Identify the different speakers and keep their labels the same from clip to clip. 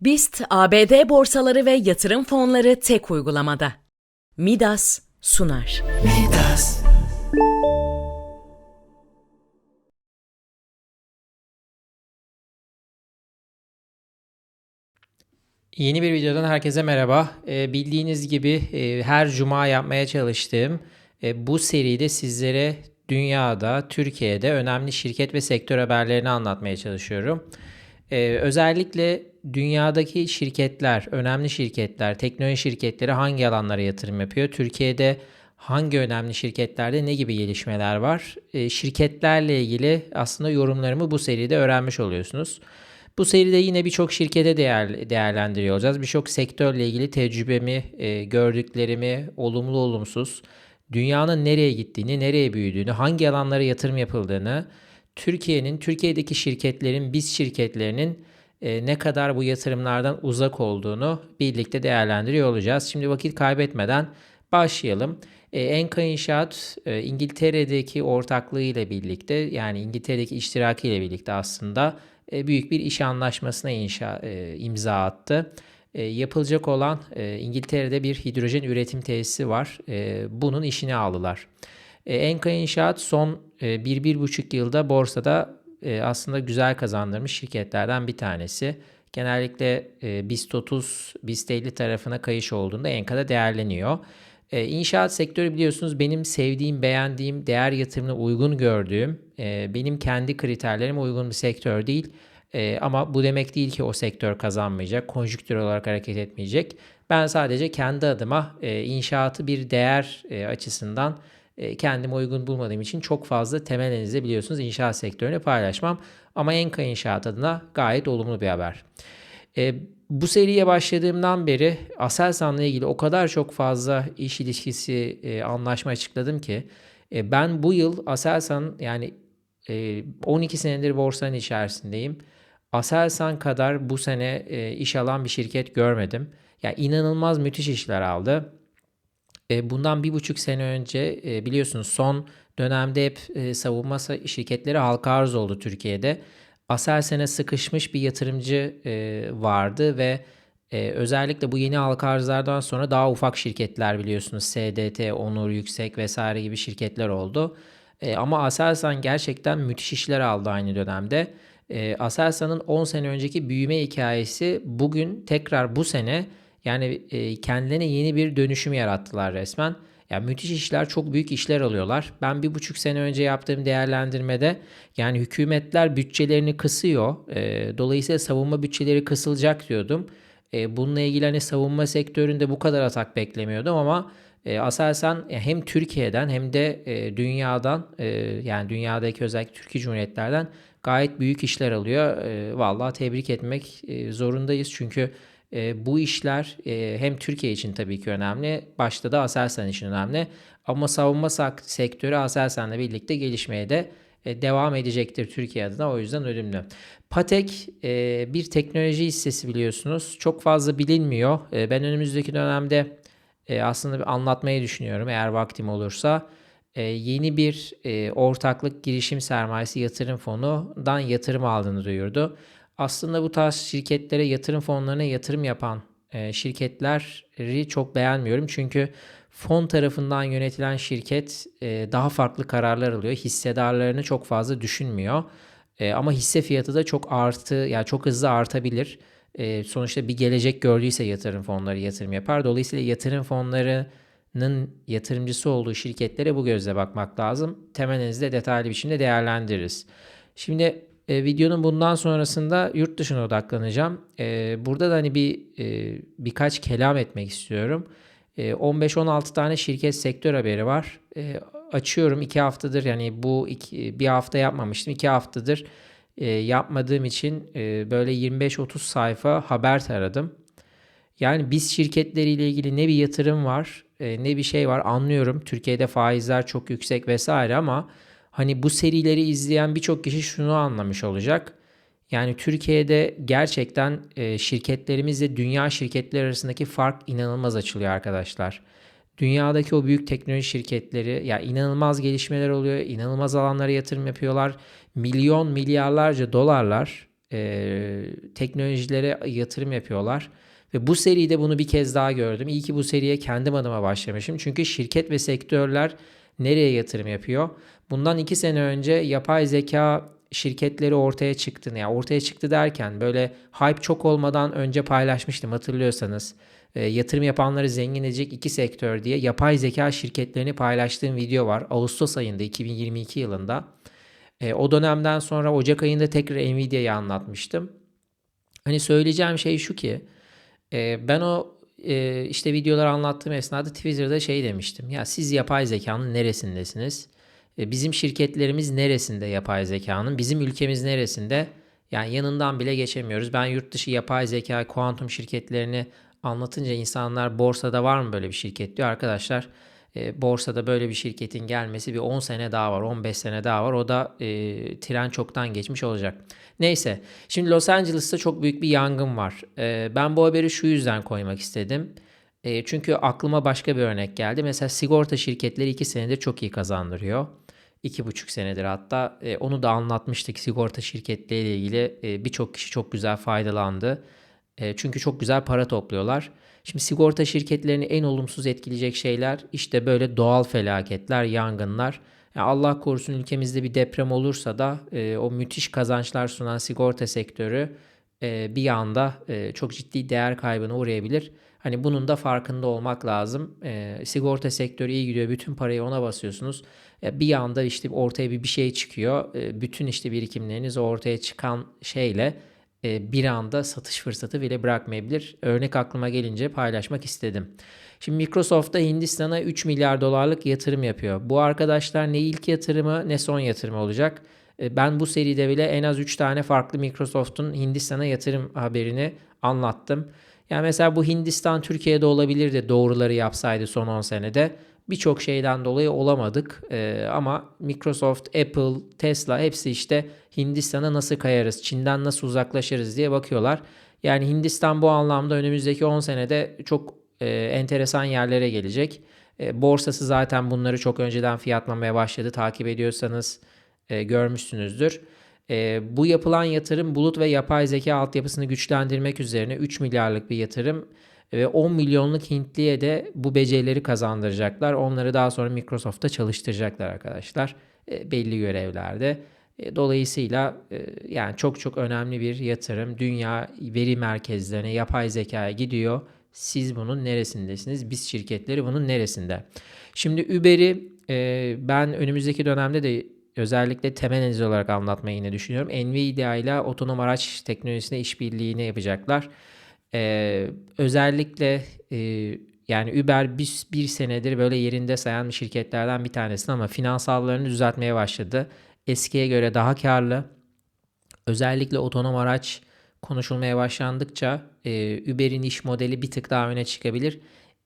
Speaker 1: BIST ABD borsaları ve yatırım fonları tek uygulamada. Midas sunar.
Speaker 2: Midas.
Speaker 3: Yeni bir videodan herkese merhaba. Ee, bildiğiniz gibi e, her cuma yapmaya çalıştığım e, bu seride sizlere dünyada, Türkiye'de önemli şirket ve sektör haberlerini anlatmaya çalışıyorum. Ee, özellikle dünyadaki şirketler, önemli şirketler, teknoloji şirketleri hangi alanlara yatırım yapıyor? Türkiye'de hangi önemli şirketlerde ne gibi gelişmeler var? Ee, şirketlerle ilgili aslında yorumlarımı bu seride öğrenmiş oluyorsunuz. Bu seride yine birçok şirkete değer, değerlendiriyor olacağız. Birçok sektörle ilgili tecrübemi, e, gördüklerimi, olumlu olumsuz, dünyanın nereye gittiğini, nereye büyüdüğünü, hangi alanlara yatırım yapıldığını, Türkiye'nin, Türkiye'deki şirketlerin, biz şirketlerinin e, ne kadar bu yatırımlardan uzak olduğunu birlikte değerlendiriyor olacağız. Şimdi vakit kaybetmeden başlayalım. E, Enka İnşaat e, İngiltere'deki ortaklığı ile birlikte yani İngiltere'deki iştiraki ile birlikte aslında e, büyük bir iş anlaşmasına inşa e, imza attı. E, yapılacak olan e, İngiltere'de bir hidrojen üretim tesisi var. E, bunun işini aldılar. E, Enka İnşaat son e, bir, bir buçuk yılda borsada e, aslında güzel kazandırmış şirketlerden bir tanesi. Genellikle e, BIST 30, BIST 50 tarafına kayış olduğunda Enka'da değerleniyor. E, inşaat sektörü biliyorsunuz benim sevdiğim, beğendiğim, değer yatırımına uygun gördüğüm, e, benim kendi kriterlerime uygun bir sektör değil. E, ama bu demek değil ki o sektör kazanmayacak, konjüktür olarak hareket etmeyecek. Ben sadece kendi adıma e, inşaatı bir değer e, açısından kendime uygun bulmadığım için çok fazla temel analizde biliyorsunuz inşaat sektörünü paylaşmam. Ama Enka İnşaat adına gayet olumlu bir haber. E, bu seriye başladığımdan beri Aselsan'la ilgili o kadar çok fazla iş ilişkisi e, anlaşma açıkladım ki e, ben bu yıl Aselsan yani e, 12 senedir borsanın içerisindeyim. Aselsan kadar bu sene e, iş alan bir şirket görmedim. Yani inanılmaz müthiş işler aldı. Bundan bir buçuk sene önce biliyorsunuz son dönemde hep savunma şirketleri halka arz oldu Türkiye'de. Aselsan'a sıkışmış bir yatırımcı vardı ve özellikle bu yeni halka arzlardan sonra daha ufak şirketler biliyorsunuz SDT, Onur Yüksek vesaire gibi şirketler oldu. Ama Aselsan gerçekten müthiş işler aldı aynı dönemde. Aselsan'ın 10 sene önceki büyüme hikayesi bugün tekrar bu sene yani e, kendilerine yeni bir dönüşüm yarattılar resmen. Yani müthiş işler, çok büyük işler alıyorlar. Ben bir buçuk sene önce yaptığım değerlendirmede yani hükümetler bütçelerini kısıyor. E, dolayısıyla savunma bütçeleri kısılacak diyordum. E, bununla ilgili hani savunma sektöründe bu kadar atak beklemiyordum ama e, Aselsan hem Türkiye'den hem de e, dünyadan e, yani dünyadaki özellikle Türkiye Cumhuriyetlerden gayet büyük işler alıyor. E, vallahi tebrik etmek e, zorundayız çünkü e, bu işler e, hem Türkiye için tabii ki önemli, başta da Aselsan için önemli. Ama savunma sektörü Aselsan'la birlikte gelişmeye de e, devam edecektir Türkiye adına. O yüzden önemli. Patek e, bir teknoloji hissesi biliyorsunuz. Çok fazla bilinmiyor. E, ben önümüzdeki dönemde e, aslında bir anlatmayı düşünüyorum eğer vaktim olursa. E, yeni bir e, ortaklık girişim sermayesi yatırım fonundan yatırım aldığını duyurdu aslında bu tarz şirketlere yatırım fonlarına yatırım yapan e, şirketleri çok beğenmiyorum. Çünkü fon tarafından yönetilen şirket e, daha farklı kararlar alıyor. Hissedarlarını çok fazla düşünmüyor. E, ama hisse fiyatı da çok artı, yani çok hızlı artabilir. E, sonuçta bir gelecek gördüyse yatırım fonları yatırım yapar. Dolayısıyla yatırım fonlarının yatırımcısı olduğu şirketlere bu gözle bakmak lazım. Temelinizde detaylı biçimde değerlendiririz. Şimdi e, videonun bundan sonrasında yurt dışına odaklanacağım. E, burada da hani bir e, birkaç kelam etmek istiyorum. E, 15-16 tane şirket sektör haberi var. E, açıyorum iki haftadır yani bu iki, bir hafta yapmamıştım. iki haftadır e, yapmadığım için e, böyle 25-30 sayfa haber taradım. Yani biz şirketleriyle ilgili ne bir yatırım var e, ne bir şey var anlıyorum. Türkiye'de faizler çok yüksek vesaire ama Hani bu serileri izleyen birçok kişi şunu anlamış olacak. Yani Türkiye'de gerçekten e, şirketlerimizle dünya şirketleri arasındaki fark inanılmaz açılıyor arkadaşlar. Dünyadaki o büyük teknoloji şirketleri ya inanılmaz gelişmeler oluyor, inanılmaz alanlara yatırım yapıyorlar. Milyon milyarlarca dolarlar e, teknolojilere yatırım yapıyorlar. Ve bu seride bunu bir kez daha gördüm. İyi ki bu seriye kendim adıma başlamışım. Çünkü şirket ve sektörler nereye yatırım yapıyor? Bundan iki sene önce yapay zeka şirketleri ortaya çıktı. Yani ortaya çıktı derken böyle hype çok olmadan önce paylaşmıştım hatırlıyorsanız. E, yatırım yapanları zengin edecek iki sektör diye yapay zeka şirketlerini paylaştığım video var. Ağustos ayında 2022 yılında. E, o dönemden sonra Ocak ayında tekrar Nvidia'yı anlatmıştım. Hani söyleyeceğim şey şu ki e, ben o e, işte videoları anlattığım esnada Twitter'da şey demiştim. Ya siz yapay zekanın neresindesiniz? E, bizim şirketlerimiz neresinde yapay zekanın? Bizim ülkemiz neresinde? Yani yanından bile geçemiyoruz. Ben yurt dışı yapay zeka, kuantum şirketlerini anlatınca insanlar borsada var mı böyle bir şirket diyor. Arkadaşlar e, borsada böyle bir şirketin gelmesi bir 10 sene daha var, 15 sene daha var. O da e, tren çoktan geçmiş olacak. Neyse, şimdi Los Angeles'ta çok büyük bir yangın var. E, ben bu haberi şu yüzden koymak istedim. E, çünkü aklıma başka bir örnek geldi. Mesela sigorta şirketleri 2 senedir çok iyi kazandırıyor. İki buçuk senedir hatta e, onu da anlatmıştık sigorta şirketleriyle ilgili e, birçok kişi çok güzel faydalandı. E, çünkü çok güzel para topluyorlar. Şimdi sigorta şirketlerini en olumsuz etkileyecek şeyler işte böyle doğal felaketler, yangınlar. Yani Allah korusun ülkemizde bir deprem olursa da e, o müthiş kazançlar sunan sigorta sektörü e, bir anda e, çok ciddi değer kaybına uğrayabilir. Hani bunun da farkında olmak lazım. E, sigorta sektörü iyi gidiyor. Bütün parayı ona basıyorsunuz. E, bir anda işte ortaya bir bir şey çıkıyor. E, bütün işte birikimleriniz ortaya çıkan şeyle bir anda satış fırsatı bile bırakmayabilir. Örnek aklıma gelince paylaşmak istedim. Şimdi Microsoft da Hindistan'a 3 milyar dolarlık yatırım yapıyor. Bu arkadaşlar ne ilk yatırımı ne son yatırımı olacak. E, ben bu seride bile en az 3 tane farklı Microsoft'un Hindistan'a yatırım haberini anlattım. Yani mesela bu Hindistan Türkiye'de olabilirdi doğruları yapsaydı son 10 senede. Birçok şeyden dolayı olamadık ee, ama Microsoft, Apple, Tesla hepsi işte Hindistan'a nasıl kayarız, Çin'den nasıl uzaklaşırız diye bakıyorlar. Yani Hindistan bu anlamda önümüzdeki 10 senede çok e, enteresan yerlere gelecek. E, borsası zaten bunları çok önceden fiyatlamaya başladı. Takip ediyorsanız e, görmüşsünüzdür. E, bu yapılan yatırım bulut ve yapay zeka altyapısını güçlendirmek üzerine 3 milyarlık bir yatırım ve 10 milyonluk Hintliye de bu becerileri kazandıracaklar. Onları daha sonra Microsoft'ta çalıştıracaklar arkadaşlar. E, belli görevlerde. E, dolayısıyla e, yani çok çok önemli bir yatırım. Dünya veri merkezlerine, yapay zekaya gidiyor. Siz bunun neresindesiniz? Biz şirketleri bunun neresinde? Şimdi Uber'i ben önümüzdeki dönemde de özellikle temel analiz olarak anlatmayı yine düşünüyorum. Nvidia ile otonom araç teknolojisine işbirliğini yapacaklar. Ee, özellikle e, yani Uber bir, bir senedir böyle yerinde sayan şirketlerden bir tanesi ama finansallarını düzeltmeye başladı. Eskiye göre daha karlı. Özellikle otonom araç konuşulmaya başlandıkça e, Uber'in iş modeli bir tık daha öne çıkabilir.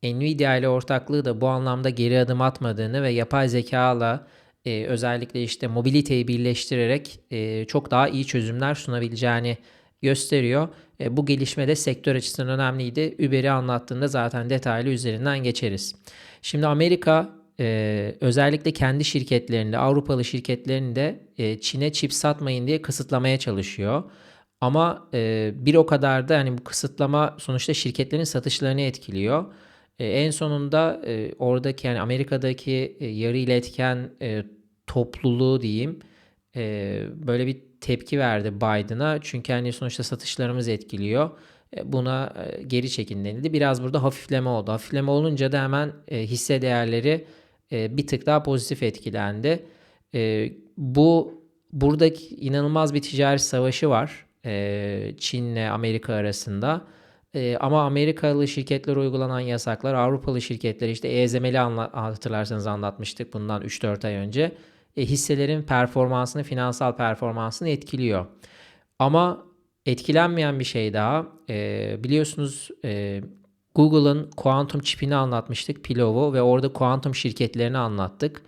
Speaker 3: Nvidia ile ortaklığı da bu anlamda geri adım atmadığını ve yapay zeka ile özellikle işte mobiliteyi birleştirerek e, çok daha iyi çözümler sunabileceğini gösteriyor. E, bu gelişme de sektör açısından önemliydi. Uber'i anlattığında zaten detaylı üzerinden geçeriz. Şimdi Amerika e, özellikle kendi şirketlerinde, Avrupalı şirketlerinde e, Çin'e çip satmayın diye kısıtlamaya çalışıyor. Ama e, bir o kadar da yani bu kısıtlama sonuçta şirketlerin satışlarını etkiliyor. E, en sonunda e, oradaki yani Amerika'daki e, yarı iletken e, topluluğu diyeyim e, böyle bir tepki verdi Biden'a. Çünkü hani sonuçta satışlarımız etkiliyor. E, buna e, geri çekin denildi. Biraz burada hafifleme oldu. Hafifleme olunca da hemen e, hisse değerleri bir tık daha pozitif etkilendi. Bu buradaki inanılmaz bir ticaret savaşı var Çin'le Amerika arasında. ama Amerikalı şirketler uygulanan yasaklar Avrupalı şirketler işte EZM'li hatırlarsanız anlatmıştık bundan 3-4 ay önce e, hisselerin performansını, finansal performansını etkiliyor. Ama etkilenmeyen bir şey daha. E, biliyorsunuz e, Google'ın kuantum çipini anlatmıştık, Pilov'u ve orada kuantum şirketlerini anlattık.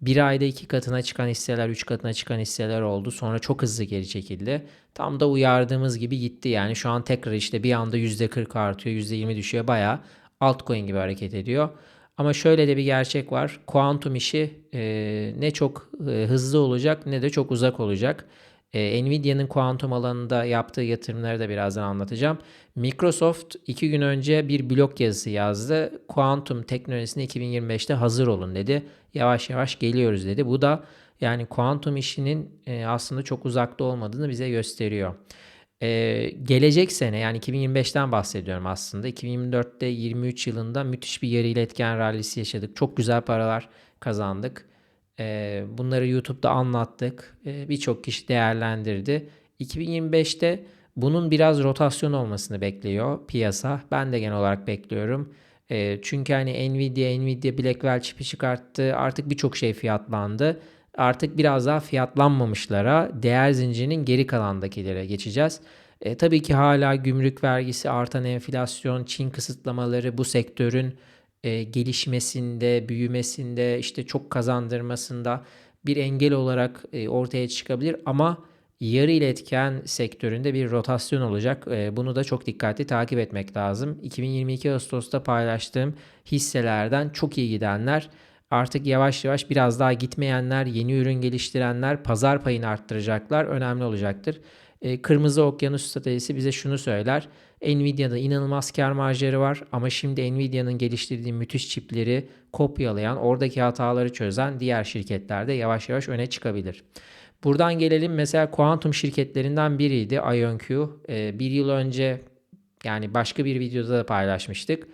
Speaker 3: Bir ayda iki katına çıkan hisseler, üç katına çıkan hisseler oldu. Sonra çok hızlı geri çekildi. Tam da uyardığımız gibi gitti. Yani şu an tekrar işte bir anda %40 artıyor, %20 düşüyor. Bayağı altcoin gibi hareket ediyor. Ama şöyle de bir gerçek var. Kuantum işi e, ne çok e, hızlı olacak ne de çok uzak olacak. E, Nvidia'nın kuantum alanında yaptığı yatırımları da birazdan anlatacağım. Microsoft iki gün önce bir blog yazısı yazdı. Kuantum teknolojisine 2025'te hazır olun dedi. Yavaş yavaş geliyoruz dedi. Bu da yani kuantum işinin e, aslında çok uzakta olmadığını bize gösteriyor. Ee, gelecek sene yani 2025'ten bahsediyorum aslında. 2024'te 23 yılında müthiş bir yarı iletken rallisi yaşadık. Çok güzel paralar kazandık. Ee, bunları YouTube'da anlattık. Ee, Birçok kişi değerlendirdi. 2025'te bunun biraz rotasyon olmasını bekliyor piyasa. Ben de genel olarak bekliyorum. Ee, çünkü hani Nvidia, Nvidia Blackwell çipi çıkarttı. Artık birçok şey fiyatlandı artık biraz daha fiyatlanmamışlara değer zincirinin geri kalandakilere geçeceğiz. E, tabii ki hala gümrük vergisi, artan enflasyon, Çin kısıtlamaları bu sektörün e, gelişmesinde, büyümesinde, işte çok kazandırmasında bir engel olarak e, ortaya çıkabilir ama yarı iletken sektöründe bir rotasyon olacak. E, bunu da çok dikkatli takip etmek lazım. 2022 Ağustos'ta paylaştığım hisselerden çok iyi gidenler Artık yavaş yavaş biraz daha gitmeyenler, yeni ürün geliştirenler pazar payını arttıracaklar. Önemli olacaktır. E, Kırmızı Okyanus stratejisi bize şunu söyler. Nvidia'da inanılmaz kar marjları var ama şimdi Nvidia'nın geliştirdiği müthiş çipleri kopyalayan, oradaki hataları çözen diğer şirketler de yavaş yavaş öne çıkabilir. Buradan gelelim mesela kuantum şirketlerinden biriydi IonQ. E, bir yıl önce yani başka bir videoda da paylaşmıştık.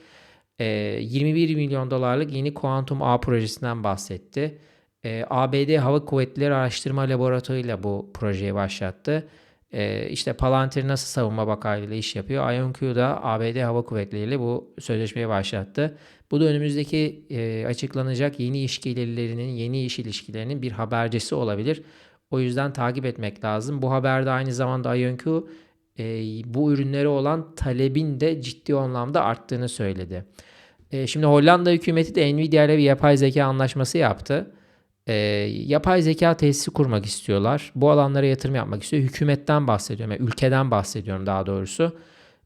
Speaker 3: 21 ee, milyon dolarlık yeni Quantum A projesinden bahsetti. Ee, ABD Hava Kuvvetleri Araştırma Laboratuvarı ile bu projeyi başlattı. Ee, işte Palantir nasıl savunma bakanlığı ile iş yapıyor. IonQ da ABD Hava Kuvvetleri ile bu sözleşmeyi başlattı. Bu da önümüzdeki e, açıklanacak yeni iş gelirlerinin, yeni iş ilişkilerinin bir habercisi olabilir. O yüzden takip etmek lazım. Bu haberde aynı zamanda IonQ e, bu ürünlere olan talebin de ciddi anlamda arttığını söyledi. E, şimdi Hollanda hükümeti de Nvidia ile bir yapay zeka anlaşması yaptı. E, yapay zeka tesisi kurmak istiyorlar. Bu alanlara yatırım yapmak istiyor. Hükümetten bahsediyorum. Yani ülkeden bahsediyorum daha doğrusu.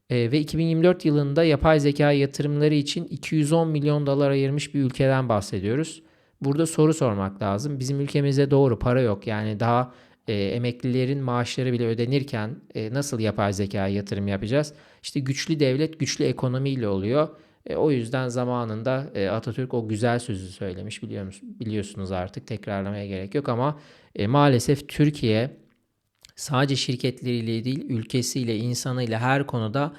Speaker 3: E, ve 2024 yılında yapay zeka yatırımları için 210 milyon dolar ayırmış bir ülkeden bahsediyoruz. Burada soru sormak lazım. Bizim ülkemizde doğru para yok. Yani daha e, emeklilerin maaşları bile ödenirken e, nasıl yapay zeka yatırım yapacağız? İşte güçlü devlet güçlü ekonomiyle oluyor. E, o yüzden zamanında e, Atatürk o güzel sözü söylemiş biliyor biliyorsunuz artık tekrarlamaya gerek yok ama e, maalesef Türkiye sadece şirketleriyle değil ülkesiyle insanıyla her konuda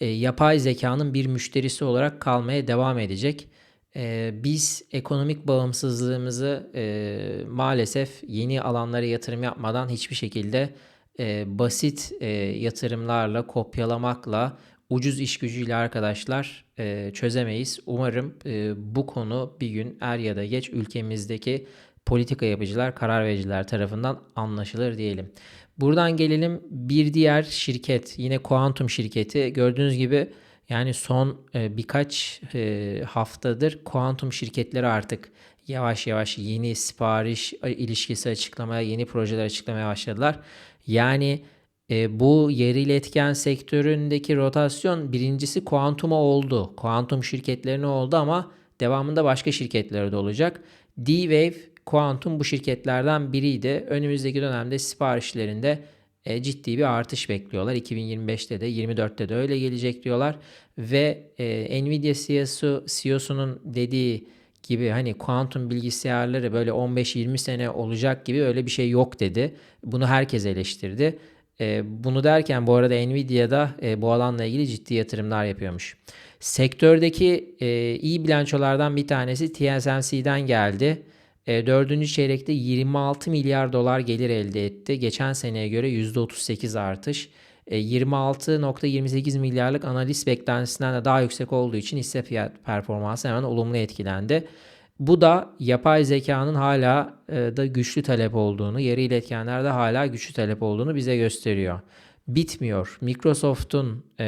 Speaker 3: e, yapay zekanın bir müşterisi olarak kalmaya devam edecek. E, biz ekonomik bağımsızlığımızı e, maalesef yeni alanlara yatırım yapmadan hiçbir şekilde e, basit e, yatırımlarla kopyalamakla ucuz iş gücüyle arkadaşlar e, çözemeyiz. Umarım e, bu konu bir gün er ya da geç ülkemizdeki politika yapıcılar, karar vericiler tarafından anlaşılır diyelim. Buradan gelelim bir diğer şirket yine Quantum şirketi. Gördüğünüz gibi yani son e, birkaç e, haftadır Quantum şirketleri artık yavaş yavaş yeni sipariş ilişkisi açıklamaya, yeni projeler açıklamaya başladılar. Yani e, bu yarı iletken sektöründeki rotasyon birincisi kuantuma oldu. Kuantum şirketlerine oldu ama devamında başka şirketlere de olacak. D-Wave Quantum bu şirketlerden biriydi. Önümüzdeki dönemde siparişlerinde e, ciddi bir artış bekliyorlar. 2025'te de 24'te de öyle gelecek diyorlar. Ve e, Nvidia CEO'su, CEO'sunun dediği gibi hani kuantum bilgisayarları böyle 15-20 sene olacak gibi öyle bir şey yok dedi. Bunu herkes eleştirdi. E, bunu derken bu arada Nvidia'da e, bu alanla ilgili ciddi yatırımlar yapıyormuş. Sektördeki e, iyi bilançolardan bir tanesi TSMC'den geldi. E, dördüncü çeyrekte 26 milyar dolar gelir elde etti. Geçen seneye göre %38 artış. E, 26.28 milyarlık analist beklentisinden de daha yüksek olduğu için hisse fiyat performansı hemen olumlu etkilendi. Bu da yapay zekanın hala e, da güçlü talep olduğunu, yarı iletkenlerde hala güçlü talep olduğunu bize gösteriyor. Bitmiyor. Microsoft'un e,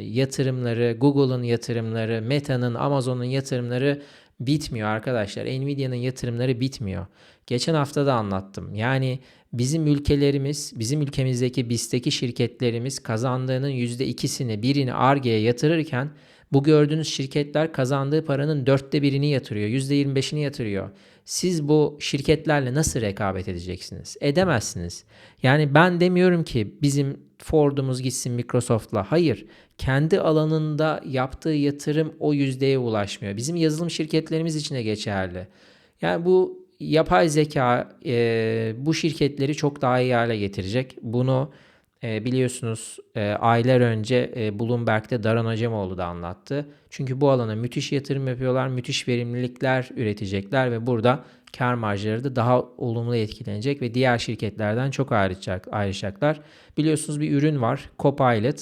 Speaker 3: yatırımları, Google'ın yatırımları, Meta'nın, Amazon'un yatırımları bitmiyor arkadaşlar. Nvidia'nın yatırımları bitmiyor. Geçen hafta da anlattım. Yani bizim ülkelerimiz, bizim ülkemizdeki BIST'teki şirketlerimiz kazandığının %2'sini, birini ARGE'ye yatırırken Bu gördüğünüz şirketler kazandığı paranın dörtte birini yatırıyor, yüzde yirmi beşini yatırıyor. Siz bu şirketlerle nasıl rekabet edeceksiniz? Edemezsiniz. Yani ben demiyorum ki bizim Ford'umuz gitsin Microsoft'la. Hayır. Kendi alanında yaptığı yatırım o yüzdeye ulaşmıyor. Bizim yazılım şirketlerimiz için de geçerli. Yani bu yapay zeka e, bu şirketleri çok daha iyi hale getirecek. Bunu e, biliyorsunuz e, aylar önce e, Bloomberg'de Daran Acemoğlu da anlattı. Çünkü bu alana müthiş yatırım yapıyorlar, müthiş verimlilikler üretecekler ve burada kar marjları da daha olumlu etkilenecek ve diğer şirketlerden çok ayrışacak, ayrışacaklar. Biliyorsunuz bir ürün var, Copilot.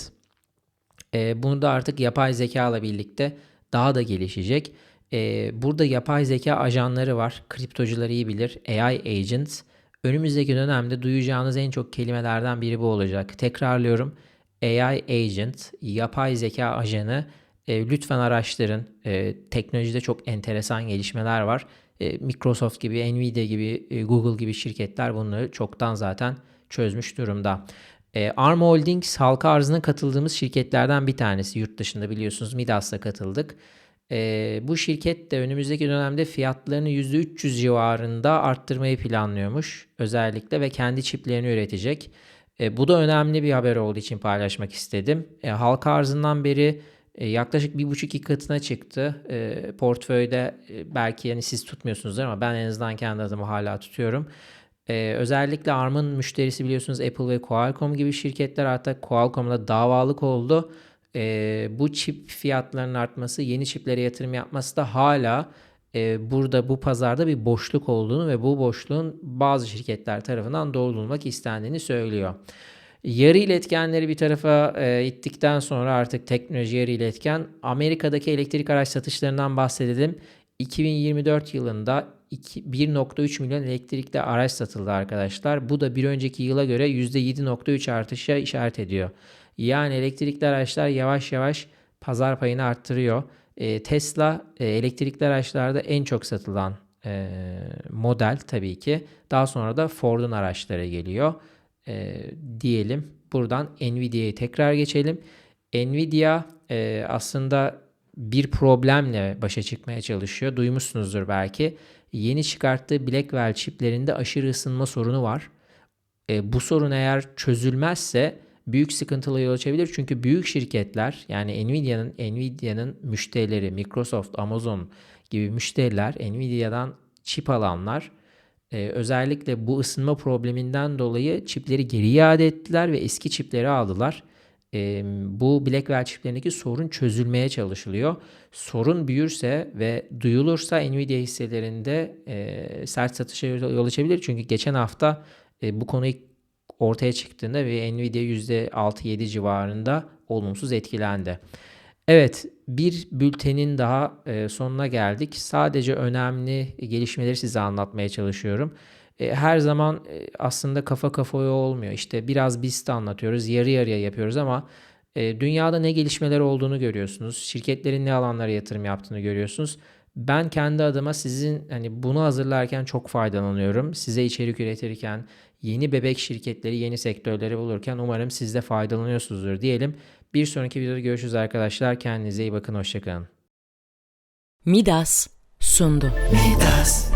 Speaker 3: E, bunu da artık yapay zeka ile birlikte daha da gelişecek. E, burada yapay zeka ajanları var. Kriptocular iyi bilir. AI agents. Önümüzdeki dönemde duyacağınız en çok kelimelerden biri bu olacak. Tekrarlıyorum. AI agent, yapay zeka ajanı. E, lütfen araştırın. E, teknolojide çok enteresan gelişmeler var. E, Microsoft gibi, Nvidia gibi, e, Google gibi şirketler bunları çoktan zaten çözmüş durumda. E, Arm Holdings halka arzına katıldığımız şirketlerden bir tanesi. Yurt dışında biliyorsunuz Midas'la katıldık. E, bu şirket de önümüzdeki dönemde fiyatlarını %300 civarında arttırmayı planlıyormuş özellikle ve kendi çiplerini üretecek. E, bu da önemli bir haber olduğu için paylaşmak istedim. E, halka arzından beri e, yaklaşık bir buçuk iki katına çıktı. E, portföyde e, belki yani siz tutmuyorsunuzdur ama ben en azından kendi adımı hala tutuyorum. Ee, özellikle ARM'ın müşterisi biliyorsunuz Apple ve Qualcomm gibi şirketler hatta Qualcomm'la davalık oldu. Ee, bu çip fiyatlarının artması, yeni çiplere yatırım yapması da hala e, burada bu pazarda bir boşluk olduğunu ve bu boşluğun bazı şirketler tarafından doldurulmak istendiğini söylüyor. Yarı iletkenleri bir tarafa e, ittikten sonra artık teknoloji yarı iletken Amerika'daki elektrik araç satışlarından bahsedelim. 2024 yılında 1.3 milyon elektrikli araç satıldı arkadaşlar. Bu da bir önceki yıla göre %7.3 artışa işaret ediyor. Yani elektrikli araçlar yavaş yavaş pazar payını arttırıyor. E, Tesla e, elektrikli araçlarda en çok satılan e, model tabii ki. Daha sonra da Ford'un araçları geliyor. E, diyelim buradan Nvidia'ya tekrar geçelim. Nvidia e, aslında bir problemle başa çıkmaya çalışıyor. Duymuşsunuzdur belki. Yeni çıkarttığı Blackwell çiplerinde aşırı ısınma sorunu var. E, bu sorun eğer çözülmezse büyük sıkıntılı yol açabilir. Çünkü büyük şirketler yani Nvidia'nın Nvidia'nın müşterileri Microsoft, Amazon gibi müşteriler Nvidia'dan çip alanlar e, özellikle bu ısınma probleminden dolayı çipleri geri iade ettiler ve eski çipleri aldılar e, bu Blackwell çiplerindeki sorun çözülmeye çalışılıyor. Sorun büyürse ve duyulursa Nvidia hisselerinde e, sert satışa yol açabilir. Çünkü geçen hafta e, bu konu ortaya çıktığında ve Nvidia %6-7 civarında olumsuz etkilendi. Evet bir bültenin daha e, sonuna geldik. Sadece önemli gelişmeleri size anlatmaya çalışıyorum. E, her zaman e, aslında kafa kafaya olmuyor. İşte biraz biz de anlatıyoruz, yarı yarıya yapıyoruz ama dünyada ne gelişmeler olduğunu görüyorsunuz. Şirketlerin ne alanlara yatırım yaptığını görüyorsunuz. Ben kendi adıma sizin hani bunu hazırlarken çok faydalanıyorum. Size içerik üretirken, yeni bebek şirketleri, yeni sektörleri bulurken umarım siz de faydalanıyorsunuzdur diyelim. Bir sonraki videoda görüşürüz arkadaşlar. Kendinize iyi bakın. Hoşçakalın.
Speaker 1: Midas sundu.
Speaker 2: Midas.